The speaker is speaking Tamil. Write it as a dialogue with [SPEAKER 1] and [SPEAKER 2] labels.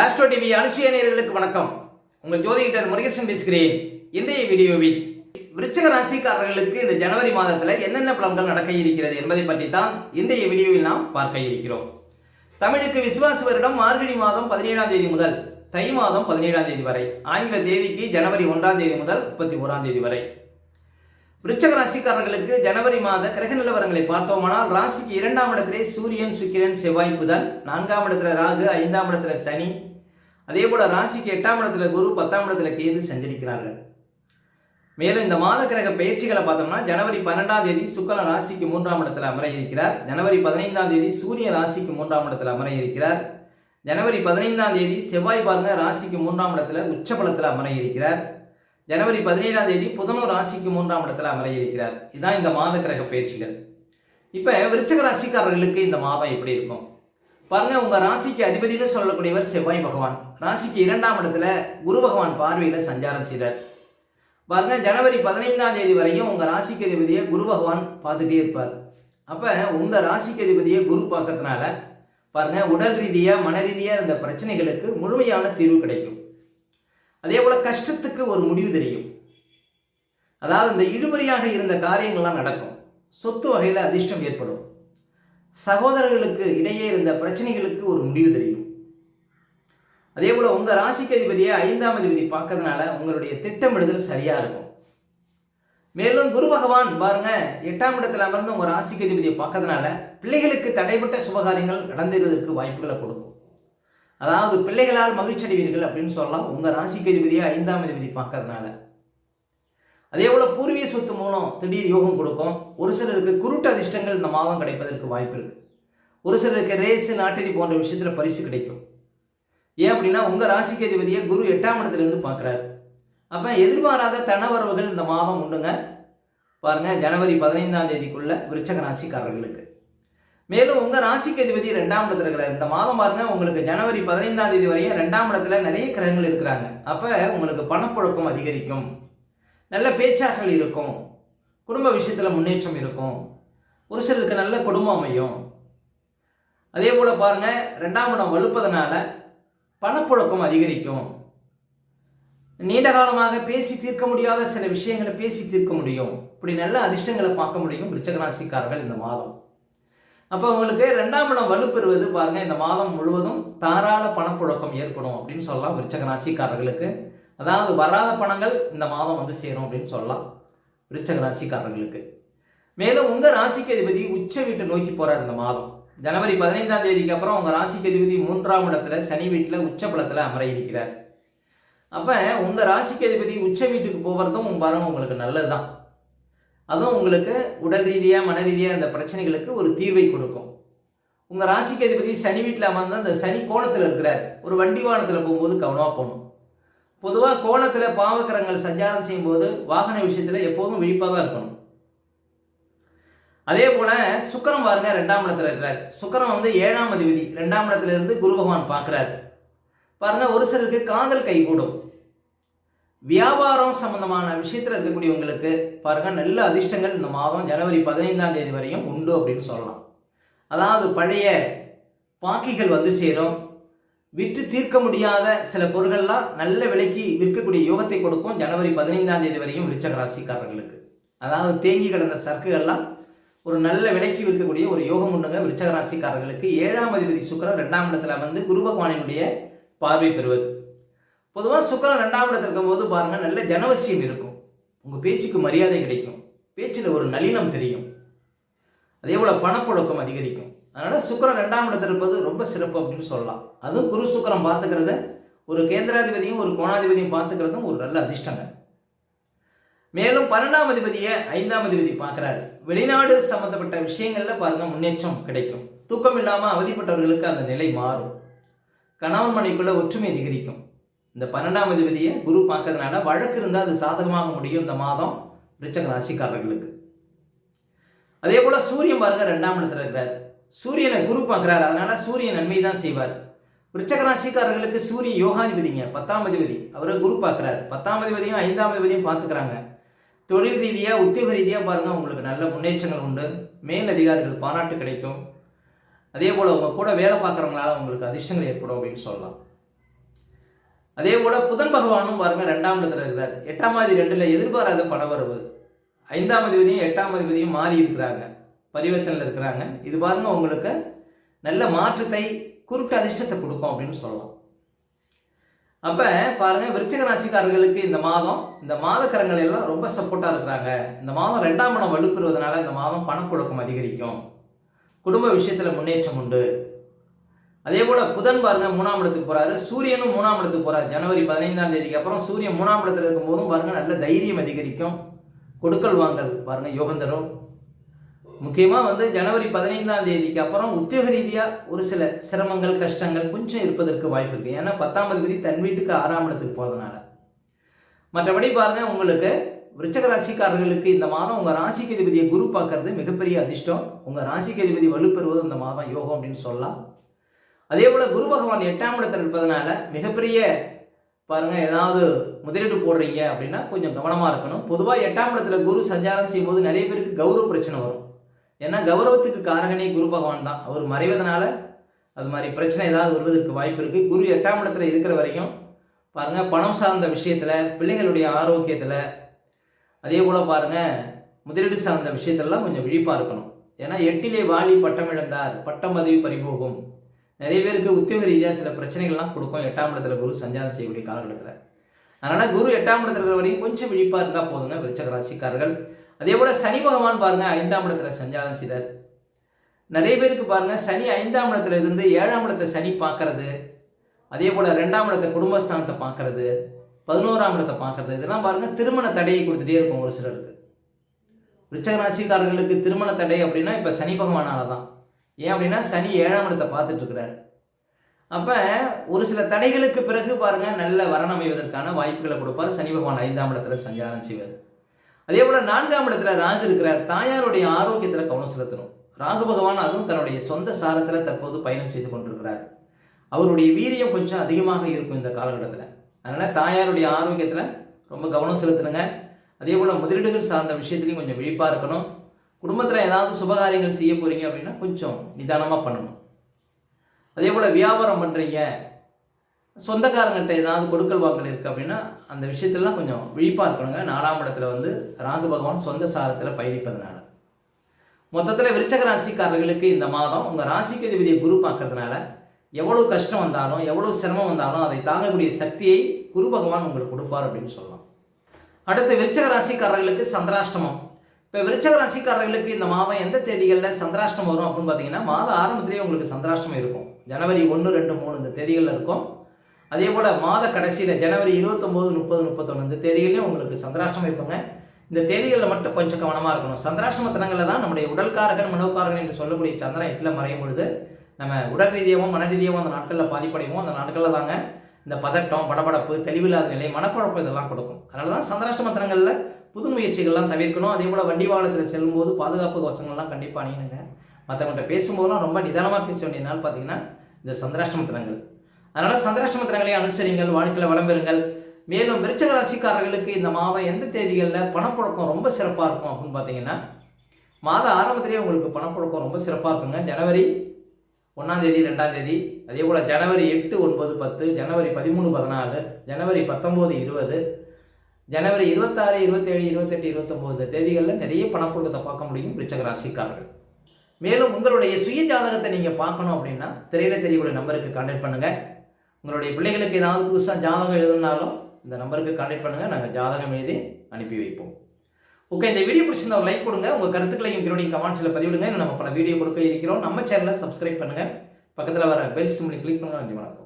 [SPEAKER 1] ஆஸ்ட்ரோ டிவி அனுஷிய நேர்களுக்கு வணக்கம். உங்கள் ஜோதிடர் முருகேசன் பேசுகிறேன். இன்றைய வீடியோவில் விருச்சக ராசிக்காரர்களுக்கு இந்த ஜனவரி மாதத்தில் என்னென்ன பலன்கள் நடக்க இருக்கிறது என்பதை பற்றி தான் இன்றைய வீடியோவில் நாம் பார்க்க இருக்கிறோம். தமிழுக்கு விசுவாச வருடம் மார்கழி மாதம் பதினேழாம் தேதி முதல் தை மாதம் பதினேழாம் தேதி வரை. ஆங்கில தேதிக்கு ஜனவரி ஒன்றாம் தேதி முதல் முப்பத்தி ஓராம் தேதி வரை. விருச்சக ராசிக்காரர்களுக்கு ஜனவரி மாத கிரக நிலவரங்களை பார்த்தோமானால் ராசிக்கு இரண்டாம் இடத்திலே சூரியன் சுக்கிரன் செவ்வாய் புதன் நான்காம் இடத்துல ராகு ஐந்தாம் இடத்துல சனி. அதே போல ராசிக்கு எட்டாம் இடத்துல குரு பத்தாம் இடத்துல கேது சஞ்சரிக்கிறார்கள். மேலும் இந்த மாத கிரக பயிற்சிகளை பார்த்தோம்னா ஜனவரி பன்னெண்டாம் தேதி சுக்கரன் ராசிக்கு மூன்றாம் இடத்துல அமர இருக்கிறார் ஜனவரி பதினைந்தாம் தேதி சூரிய ராசிக்கு மூன்றாம் இடத்துல அமர இருக்கிறார் ஜனவரி பதினைந்தாம் தேதி செவ்வாய் பாருங்க ராசிக்கு மூன்றாம் இடத்துல உச்சபலத்தில் அமர இருக்கிறார் ஜனவரி பதினேழாம் தேதி புதனூர் ராசிக்கு மூன்றாம் இடத்துல அமர இருக்கிறார் இதுதான் இந்த மாத கிரக பயிற்சிகள். இப்போ விருச்சக ராசிக்காரர்களுக்கு இந்த மாதம் எப்படி இருக்கும்? பாருங்க உங்க ராசிக்கு அதிபதினு சொல்லக்கூடியவர் செவ்வாய் பகவான். ராசிக்கு இரண்டாம் இடத்துல குரு பகவான் பார்வையில சஞ்சாரம் செய்தார். பாருங்க ஜனவரி பதினைந்தாம் தேதி வரையும் உங்க ராசிக்கு அதிபதியை குரு பகவான் பார்த்துட்டே இருப்பார். அப்ப உங்க ராசிக்கு அதிபதியை குரு பார்க்கறதுனால பாருங்க உடல் ரீதியா மன ரீதியா இருந்த பிரச்சனைகளுக்கு முழுமையான தீர்வு கிடைக்கும். அதே போல் கஷ்டத்துக்கு ஒரு முடிவு தெரியும். அதாவது இந்த இழுபறியாக இருந்த காரியங்கள்லாம் நடக்கும். சொத்து வகையில் அதிர்ஷ்டம் ஏற்படும். சகோதரர்களுக்கு இடையே இருந்த பிரச்சனைகளுக்கு ஒரு முடிவு தெரியும். அதே போல் உங்கள் ராசிக்கு அதிபதியை ஐந்தாம் அதிபதி பார்க்கறதுனால உங்களுடைய திட்டமிடுதல் சரியாக இருக்கும். மேலும் குரு பகவான் பாருங்க எட்டாம் இடத்துல அமர்ந்து உங்கள் ராசிக்கு அதிபதியை பார்க்கறதுனால பிள்ளைகளுக்கு தடைப்பட்ட சுபகாரியங்கள் நடந்துருவதற்கு வாய்ப்புகளை கொடுக்கும். அதாவது பிள்ளைகளால் மகிழ்ச்சி அடைவீர்கள் அப்படின்னு சொல்லலாம். உங்கள் ராசிக்கு அதிபதியாக ஐந்தாம் அதிபதி பார்க்கறதுனால. அதே போல பூர்வீக சொத்து மூலம் திடீர் யோகம் கொடுக்கும். ஒரு சிலருக்கு குருட்டு அதிர்ஷ்டங்கள் இந்த மாதம் கிடைப்பதற்கு வாய்ப்பு இருக்கு. ஒரு சிலருக்கு ரேஸு நாட்டடி போன்ற விஷயத்தில் பரிசு கிடைக்கும். ஏன் அப்படின்னா உங்கள் ராசிக்கு அதிபதியை குரு எட்டாம் இடத்துலேருந்து பார்க்குறாரு. அப்போ எதிர்பாராத தனவரவுகள் இந்த மாதம் உண்டுங்க. பாருங்க ஜனவரி பதினைந்தாம் தேதிக்குள்ள விருச்சக ராசிக்காரர்களுக்கு. மேலும் உங்க ராசிக்கு அதிபதி ரெண்டாம் இடத்துல இருக்கிறார். இந்த மாதம் பாருங்க உங்களுக்கு ஜனவரி பதினைந்தாம் தேதி வரையும் ரெண்டாம் இடத்துல நிறைய கிரகங்கள் இருக்கிறாங்க. அப்ப உங்களுக்கு பணப்புழக்கம் அதிகரிக்கும். நல்ல பேச்சாற்றல் இருக்கும். குடும்ப விஷயத்துல முன்னேற்றம் இருக்கும். ஒரு சிலருக்கு நல்ல குடும்பம் அமையும். அதே போல பாருங்க ரெண்டாம் இடம் வலுப்பதனால பணப்புழக்கம் அதிகரிக்கும். நீண்ட காலமாக பேசி தீர்க்க முடியாத சில விஷயங்களை பேசி தீர்க்க முடியும். இப்படி நல்ல அதிர்ஷ்டங்களை பார்க்க முடியும் விருச்சகராசிக்காரர்கள் இந்த மாதம். அப்போ உங்களுக்கு ரெண்டாம் இடம் வலுப்பெறுவது பாருங்கள் இந்த மாதம் முழுவதும் தாராள பணப்புழக்கம் ஏற்படும் அப்படின்னு சொல்லலாம் விருச்சக ராசிக்காரர்களுக்கு. அதாவது வராத பணங்கள் இந்த மாதம் வந்து சேரும் அப்படின்னு சொல்லலாம் விருச்சக ராசிக்காரர்களுக்கு. மேலும் உங்கள் ராசிக்கு அதிபதி உச்ச வீட்டை நோக்கி போகிறார் இந்த மாதம். ஜனவரி பதினைந்தாம் தேதிக்கு அப்புறம் உங்கள் ராசிக்கு அதிபதி மூன்றாம் இடத்துல சனி வீட்டில் உச்ச பழத்தில் அமர இருக்கிறார். அப்போ உங்கள் ராசிக்கு அதிபதி உச்ச வீட்டுக்கு போகிறதும் பாருங்க உங்களுக்கு நல்லது தான் அதுவும் உங்களுக்கு உடல் ரீதியாக மன ரீதியாக இந்த பிரச்சனைகளுக்கு ஒரு தீர்வை கொடுக்கும். உங்கள் ராசிக்கு அதிபதி சனி வீட்டில் அமர்ந்தால் அந்த சனி கோணத்தில் இருக்கிறார். ஒரு வண்டி வாகனத்தில் போகும்போது கவனமாக போகணும். பொதுவாக கோணத்தில் பாவக்கிரங்கள் சஞ்சாரம் செய்யும்போது வாகன விஷயத்தில் எப்போதும் விழிப்பாக தான் இருக்கணும். அதே போல சுக்கரம் பாருங்க ரெண்டாம் இடத்துல இருக்கிறார். சுக்கரம் வந்து ஏழாம் அதிபதி. ரெண்டாம் இடத்துல இருந்து குரு பகவான் பார்க்குறாரு. பாருங்க ஒரு சிலருக்கு காதல் கைகூடும். வியாபாரம் சம்பந்தமான விஷயத்தில் இருக்கக்கூடியவங்களுக்கு பாருங்கள் நல்ல அதிர்ஷ்டங்கள் இந்த மாதம் ஜனவரி பதினைந்தாம் தேதி வரையும் உண்டு அப்படின்னு சொல்லலாம். அதாவது பழைய பாக்கிகள் வந்து சேரும். விற்று தீர்க்க முடியாத சில பொருள்கள்லாம் நல்ல விலைக்கு விற்கக்கூடிய யோகத்தை கொடுக்கும் ஜனவரி பதினைந்தாம் தேதி வரையும் விருச்சக ராசிக்காரர்களுக்கு. அதாவது தேங்கி கிடந்த சரக்குகள்லாம் ஒரு நல்ல விலைக்கு விற்கக்கூடிய ஒரு யோகம் உண்டுங்க விருச்சக ராசிக்காரர்களுக்கு. ஏழாம் அதிபதி சுக்கரன் ரெண்டாம் இடத்துல வந்து குரு பகவானினுடைய பார்வை பெறுவது. பொதுவாக சுக்கரன் ரெண்டாம் இடத்துல இருக்கும்போது பாருங்கள் நல்ல ஜனவசியம் இருக்கும். உங்கள் பேச்சுக்கு மரியாதை கிடைக்கும். பேச்சில் ஒரு நளினம் தெரியும். அதே போல் பணப்புழக்கம் அதிகரிக்கும். அதனால் சுக்கரன் ரெண்டாம் இடத்துல இருப்பது ரொம்ப சிறப்பு அப்படின்னு சொல்லலாம். அதுவும் குரு சுக்கரம் பார்த்துக்கிறது ஒரு கேந்திராதிபதியும் ஒரு கோணாதிபதியும் பார்த்துக்கிறதும் ஒரு நல்ல அதிர்ஷ்டங்க மேலும் பன்னெண்டாம் அதிபதியை ஐந்தாம் அதிபதி பார்க்குறாரு. வெளிநாடு சம்மந்தப்பட்ட விஷயங்களில் பாருங்கள் முன்னேற்றம் கிடைக்கும். தூக்கம் இல்லாமல் அவதிப்பட்டவர்களுக்கு அந்த நிலை மாறும். கணவன் மனைக்குள்ள ஒற்றுமை அதிகரிக்கும். இந்த பன்னெண்டாம் அதிபதியை குரு பார்க்கறதுனால வழக்கு இருந்தால் அது சாதகமாக முடியும் இந்த மாதம் ரிச்சக ராசிக்காரர்களுக்கு. அதே போல சூரியன் பாருங்க ரெண்டாம் இடத்துல இருக்கிறார் சூரியனை குரு பார்க்குறாரு அதனால சூரியன் நன்மை தான் செய்வார். விருச்சக ராசிக்காரர்களுக்கு சூரியன் யோகாதிபதிங்க பத்தாம் அதிபதி. அவரை குரு பார்க்குறாரு. பத்தாம் அதிபதியும் ஐந்தாம் அதிபதியும் பார்த்துக்கிறாங்க. தொழில் ரீதியாக உத்தியோக ரீதியாக பாருங்க உங்களுக்கு நல்ல முன்னேற்றங்கள் உண்டு. மேல் அதிகாரிகள் பாராட்டு கிடைக்கும். அதே போல் உங்கள் கூட வேலை பார்க்குறவங்களால உங்களுக்கு அதிர்ஷ்டங்கள் ஏற்படும் அப்படின்னு சொல்லலாம். அதே போல புதன் பகவானும் பாருங்க ரெண்டாம் இடத்துல இருக்கிறார். எட்டாம் அதிபதி ரெண்டுல எதிர்பாராத பணவரவு. ஐந்தாம் அதிபதியும் எட்டாம் அதிபதியும் மாறி இருக்கிறாங்க. பரிவர்த்தனில் இருக்கிறாங்க. இது பாருங்க உங்களுக்கு நல்ல மாற்றத்தை குறுக்கு அதிர்ஷ்டத்தை கொடுக்கும் அப்படின்னு சொல்லலாம். அப்ப பாருங்க விருச்சிக ராசிக்காரர்களுக்கு இந்த மாதம் இந்த மாதக்கரங்கள் எல்லாம் ரொம்ப சப்போர்ட்டா இருக்கிறாங்க. இந்த மாதம் ரெண்டாம் இடம் வலுப்பெறுவதனால இந்த மாதம் பணப்புழக்கம் அதிகரிக்கும். குடும்ப விஷயத்துல முன்னேற்றம் உண்டு. அதே போல புதன் பாருங்க மூணாம் இடத்துக்கு போறாரு. சூரியனும் மூணாம் இடத்துக்கு போறாரு. ஜனவரி பதினைந்தாம் தேதிக்கு அப்புறம் சூரியன் மூணாம் இடத்துல இருக்கும்போதும் பாருங்க நல்ல தைரியம் அதிகரிக்கும். கொடுக்கல் வாங்கல் பாருங்க யோகந்தரும். முக்கியமாக வந்து ஜனவரி பதினைந்தாம் தேதிக்கு அப்புறம் உத்தியோக ரீதியாக ஒரு சில சிரமங்கள் கஷ்டங்கள் கொஞ்சம் இருப்பதற்கு வாய்ப்பு இருக்குது ஏன்னா பத்தாம் தேதி தன் வீட்டுக்கு ஆறாம் இடத்துக்கு போகிறதுனால மற்றபடி பாருங்க உங்களுக்கு விருச்சக ராசிக்காரர்களுக்கு இந்த மாதம் உங்கள் ராசிக்கு அதிபதியை குரு பார்க்கறது மிகப்பெரிய அதிர்ஷ்டம். உங்கள் ராசிக்கு அதிபதி வலுப்பெறுவது இந்த மாதம் யோகம் அப்படின்னு சொல்லலாம். அதே போல் குரு பகவான் எட்டாம் இடத்தில் இருப்பதனால மிகப்பெரிய பாருங்க ஏதாவது முதலீடு போடுறீங்க அப்படின்னா கொஞ்சம் கவனமாக இருக்கணும். பொதுவாக எட்டாம் இடத்துல குரு சஞ்சாரம் செய்யும்போது நிறைய பேருக்கு கௌரவ பிரச்சனை வரும். ஏன்னா கௌரவத்துக்கு காரகனே குரு பகவான் தான். அவர் மறைவதனால அது மாதிரி பிரச்சனை ஏதாவது வருவதற்கு வாய்ப்பு இருக்கு. குரு எட்டாம் இடத்துல இருக்கிற வரைக்கும் பாருங்க பணம் சார்ந்த விஷயத்துல பிள்ளைகளுடைய ஆரோக்கியத்துல அதே போல பாருங்க முதலீடு சார்ந்த விஷயத்தெல்லாம் கொஞ்சம் விழிப்பா இருக்கணும். ஏன்னா எட்டிலே வாலி பட்டம் இழந்தார் பட்டம் பதவி பறிபோகும். நிறைய பேருக்கு உத்தியோக ரீதியாக சில பிரச்சனைகள்லாம் கொடுக்கும். எட்டாம் இடத்துல குரு சஞ்சாரம் செய்யக்கூடிய காலகட்டத்தில். அதனால் குரு எட்டாம் இடத்துல இருக்கிற வரையும் கொஞ்சம் விழிப்பாக இருந்தால் போதுங்க விருச்சக ராசிக்காரர்கள். அதே போல் சனி பகவான் பாருங்கள் ஐந்தாம் இடத்துல சஞ்சாரம் செய்தார். நிறைய பேருக்கு பாருங்கள் சனி ஐந்தாம் இடத்துல இருந்து ஏழாம் இடத்தை சனி பார்க்கறது. அதே போல் ரெண்டாம் இடத்தை குடும்பஸ்தானத்தை பார்க்கறது. பதினோராம் இடத்தை பார்க்கறது. இதெல்லாம் பாருங்க திருமண தடையை கொடுத்துட்டே இருக்கும் ஒரு சிலருக்கு. விருச்சக ராசிக்காரர்களுக்கு திருமண தடை அப்படின்னா இப்போ சனி பகவானால தான் ஏன் அப்படின்னா சனி ஏழாம் இடத்தை பார்த்துட்டு இருக்கிறார் அப்போ ஒரு சில தடைகளுக்கு பிறகு பாருங்கள் நல்ல வரணம் அமைவதற்கான வாய்ப்புகளை கொடுப்பார். சனி பகவான் ஐந்தாம் இடத்துல சஞ்சாரம் செய்வார். அதே போல் நான்காம் இடத்துல ராகு இருக்கிறார். தாயாருடைய ஆரோக்கியத்தில் கவனம் செலுத்தணும். ராகு பகவான் அதுவும் தன்னுடைய சொந்த சாரத்தில் தற்போது பயணம் செய்து கொண்டிருக்கிறார். அவருடைய வீரியம் கொஞ்சம் அதிகமாக இருக்கும் இந்த காலகட்டத்தில். அதனால் தாயாருடைய ஆரோக்கியத்தில் ரொம்ப கவனம் செலுத்தணுங்க அதே போல் முதலீடுகள் சார்ந்த விஷயத்துலையும் கொஞ்சம் விழிப்பாக இருக்கணும். குடும்பத்தில் ஏதாவது சுபகாரியங்கள் செய்ய போகிறீங்க அப்படின்னா கொஞ்சம் நிதானமாக பண்ணணும். அதே போல் வியாபாரம் பண்ணுறீங்க சொந்தக்காரங்கள்ட்ட ஏதாவது கொடுக்கல் வாங்கல் இருக்குது அப்படின்னா அந்த விஷயத்துலலாம் கொஞ்சம் விழிப்பாக இருக்கணுங்க. நாலாம் இடத்துல வந்து ராகு பகவான் சொந்த சாரத்தில் பயணிப்பதனால. மொத்தத்தில் விருச்சக ராசிக்காரர்களுக்கு இந்த மாதம் உங்கள் ராசிக்கு அதிபதியை குரு பார்க்கறதுனால எவ்வளோ கஷ்டம் வந்தாலும் எவ்வளோ சிரமம் வந்தாலும் அதை தாங்கக்கூடிய சக்தியை குரு பகவான் உங்களுக்கு கொடுப்பார் அப்படின்னு சொல்லலாம். அடுத்து விருச்சக ராசிக்காரர்களுக்கு சந்திராஷ்டமம். இப்போ விருச்சக ராசிக்காரர்களுக்கு இந்த மாதம் எந்த தேதிகளில் சந்திராஷ்டம் வரும் அப்படின்னு பார்த்தீங்கன்னா மாத ஆரம்பத்திலேயே உங்களுக்கு சந்திராஷ்டம் இருக்கும். ஜனவரி ஒன்று ரெண்டு மூணு இந்த தேதிகளில் இருக்கும். அதே போல் மாத கடைசியில் ஜனவரி இருபத்தொம்போது முப்பது முப்பத்தொன்று இந்த தேதிகளையும் உங்களுக்கு சந்திராஷ்டம் இருக்குங்க. இந்த தேதிகளில் மட்டும் கொஞ்சம் கவனமாக இருக்கணும். சந்திராஷ்டம தினங்களில் தான் நம்முடைய உடல்காரகன் மனோக்காரகன் என்று சொல்லக்கூடிய சந்திரன் எட்டில் மறையும் பொழுது நம்ம உடல் ரீதியாகவும் மன ரீதியாகவும் அந்த நாட்களில் பாதிப்படைவோம். அந்த நாட்களில் தாங்க இந்த பதட்டம் படபடப்பு தெளிவில்லாத நிலை மனக்குழப்பம் இதெல்லாம் கொடுக்கும். அதனால தான் சந்திராஷ்டம தினங்களில் புது முயற்சிகள்லாம் தவிர்க்கணும். அதே போல் வண்டி வாகனத்தில் செல்லும்போது பாதுகாப்பு கவசங்கள்லாம் கண்டிப்பாக அணியணுங்க. மற்றவங்கள்ட்ட பேசும்போதெல்லாம் ரொம்ப நிதானமாக பேச வேண்டிய நாள் பார்த்தீங்கன்னா இந்த சந்திராஷ்டம தினங்கள் அதனால் சந்திராஷ்டம தினங்களை அனுசரிங்கள் வாழ்க்கையில் வளம்பெறுங்கள் மேலும் விருச்சக ராசிக்காரர்களுக்கு இந்த மாதம் எந்த தேதிகளில் பணப்புழக்கம் ரொம்ப சிறப்பாக இருக்கும் அப்படின்னு பார்த்தீங்கன்னா மாத ஆரம்பத்திலேயே உங்களுக்கு பணப்புழக்கம் ரொம்ப சிறப்பாக இருக்குங்க. ஜனவரி ஒன்றாம் தேதி ரெண்டாம் தேதி அதே போல் ஜனவரி எட்டு ஒன்பது பத்து ஜனவரி பதிமூணு பதினாலு ஜனவரி பத்தொம்போது இருபது ஜனவரி இருபத்தாறு இருபத்தேழு இருபத்தெட்டு இருபத்தொம்போது தேதிகளில் நிறைய பணப்புழக்கத்தை பார்க்க முடியும் விருச்சக ராசிக்காரர்கள் மேலும் உங்களுடைய சுய ஜாதகத்தை நீங்கள் பார்க்கணும் அப்படின்னா திரையில தெரியக்கூடிய நம்பருக்கு கான்டாக்ட் பண்ணுங்கள் உங்களுடைய பிள்ளைகளுக்கு ஏதாவது புதுசாக ஜாதகம் எழுதுனாலும் இந்த நம்பருக்கு கான்டாக்ட் பண்ணுங்கள் நாங்கள் ஜாதகம் எழுதி அனுப்பி வைப்போம். ஓகே இந்த வீடியோ பிடிச்சிருந்தா ஒரு லைக் கொடுங்க. உங்கள் கருத்துக்களையும் எங்களுடைய கமெண்ட்ஸில் பதிவிடுங்க. இன்னும் நம்ம பல வீடியோ கொடுக்க இருக்கிறோம். நம்ம சேனலை சப்ஸ்கிரைப் பண்ணுங்கள் பக்கத்தில் வர பெல் சிம்லி கிளிக் பண்ணுங்கள் நன்றி வணக்கம்.